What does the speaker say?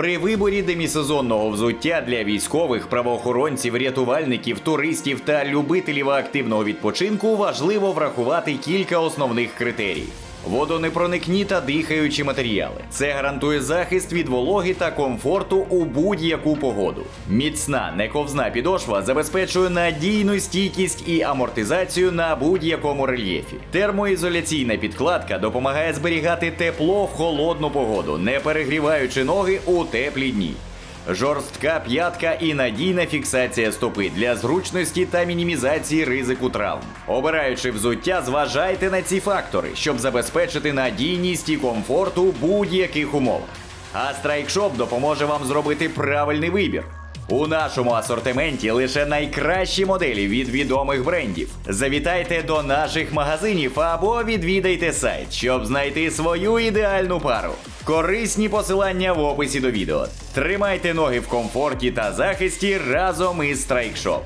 При виборі демісезонного взуття для військових, правоохоронців, рятувальників, туристів та любителів активного відпочинку важливо врахувати кілька основних критерій. Водонепроникні та дихаючі матеріали. Це гарантує захист від вологи та комфорту у будь-яку погоду. Міцна нековзна підошва забезпечує надійну стійкість і амортизацію на будь-якому рельєфі. Термоізоляційна підкладка допомагає зберігати тепло в холодну погоду, не перегріваючи ноги у теплі дні. Жорстка п'ятка і надійна фіксація стопи для зручності та мінімізації ризику травм. Обираючи взуття, зважайте на ці фактори, щоб забезпечити надійність і комфорт у будь-яких умовах. А страйкшоп допоможе вам зробити правильний вибір. У нашому асортименті лише найкращі моделі від відомих брендів. Завітайте до наших магазинів або відвідайте сайт, щоб знайти свою ідеальну пару. Корисні посилання в описі до відео. Тримайте ноги в комфорті та захисті разом із StrikeShop.